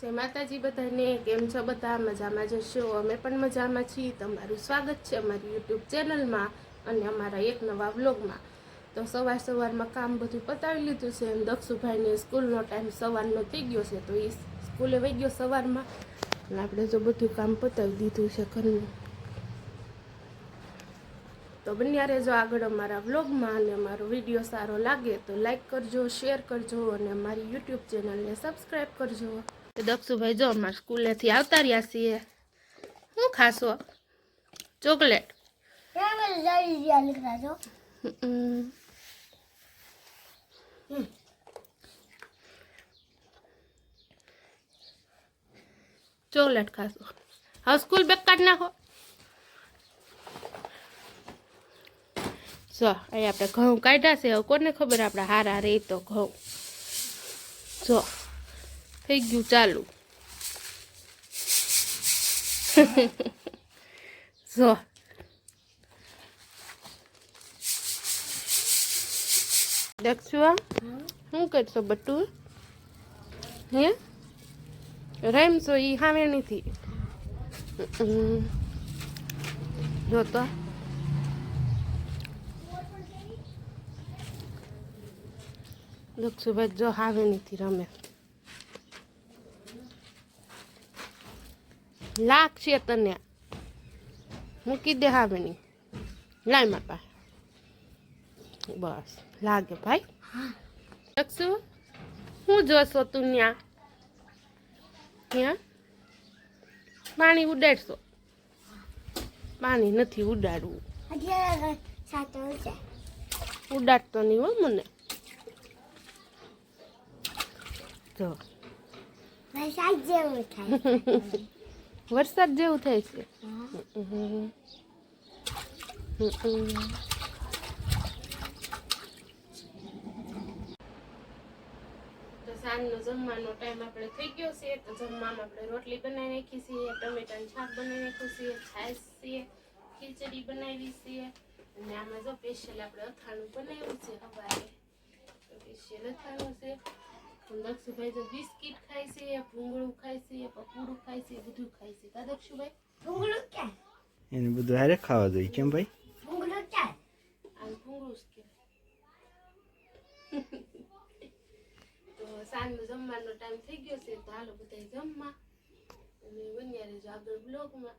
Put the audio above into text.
જય માતાજી બધાને, કેમ છો બધા? મજામાં જશો અમે પણ મજામાં છીએ. તમારું સ્વાગત છે અમારી યુટ્યુબ ચેનલમાં અને અમારા એક નવા વ્લોગમાં. તો સવાર સવારમાં કામ બધું પતાવી લીધું છે અને દક્ષુભાઈને સ્કૂલનો ટાઈમ સવારનો થઈ ગયો છે, તો એ સ્કૂલે વહી ગયો સવારમાં. અને આપણે જો બધું કામ પતાવી દીધું છે ઘરનું. તો બન્યારે જો આગળ અમારા વ્લોગમાં અને અમારો વીડિયો સારો લાગે તો લાઈક કરજો, શેર કરજો અને અમારી યુટ્યુબ ચેનલને સબસ્ક્રાઈબ કરજો. તો દક્ષુભાઈ જો અમારા સ્કૂલેથી આવતા રહ્યા છીએ. શું ખાશો? ચોકલેટ. હમ. ચોકલેટ ખાશો. હવે સ્કૂલ બેગ કાઢી નાખો. જો અહીં આપણે ઘઉં કાઢ્યા છે. હવે કોને ખબર? આપણે હારા રહી તો ઘઉં. જો. થઈ ગયું, ચાલુ. જો. દક્ષુઆ શું કરશો બટુ હે? રેમશો ઈ હાવે નથી. જોતો દક્ષુભાઈ જો હાવે નથી રમે. લાગશે તને. મૂકી દે હા નહીં લાય માર પાસે. બસ લાગે ભાઈ. દક્ષુ શું જોશો તું ત્યાં ત્યાં પાણી ઉડાડશો? પાણી નથી ઉડાડવું. ઉડાડતો નહીં હો મને. જો. વરસાદ જેવું થાય છે હમ. હમ. તો સાંજનો જમવાનો ટાઈમ આપણે થઈ ગયો છે, તો જમવામાં આપણે રોટલી બનાવી નાખી છીએ, ટમેટાનું શાક બનાવી નાખ્યું છે, છાશ છે, ખીચડી બનાવી છે, અને આમાં જો સ્પેશિયલ આપણે અથાણું બનાવ્યું છે સવારે તો સ્પેશિયલ અથાણું છે દક્ષુભાઈ તો બિસ્કિટ ખાય છે ભૂંગળું ખાય છે પકોડું ખાય છે બધું ખાય છે. કા દક્ષુભાઈ એને બધું હારે ખાવા જોઈએ કેમ ભાઈ? આમ ભૂંગળું કે. તો સાંજનો જમવાનો ટાઈમ થઈ ગયો છે તો હાલો બધા જમવા. અને બન્યા રહેજો આગળ બ્લોગમાં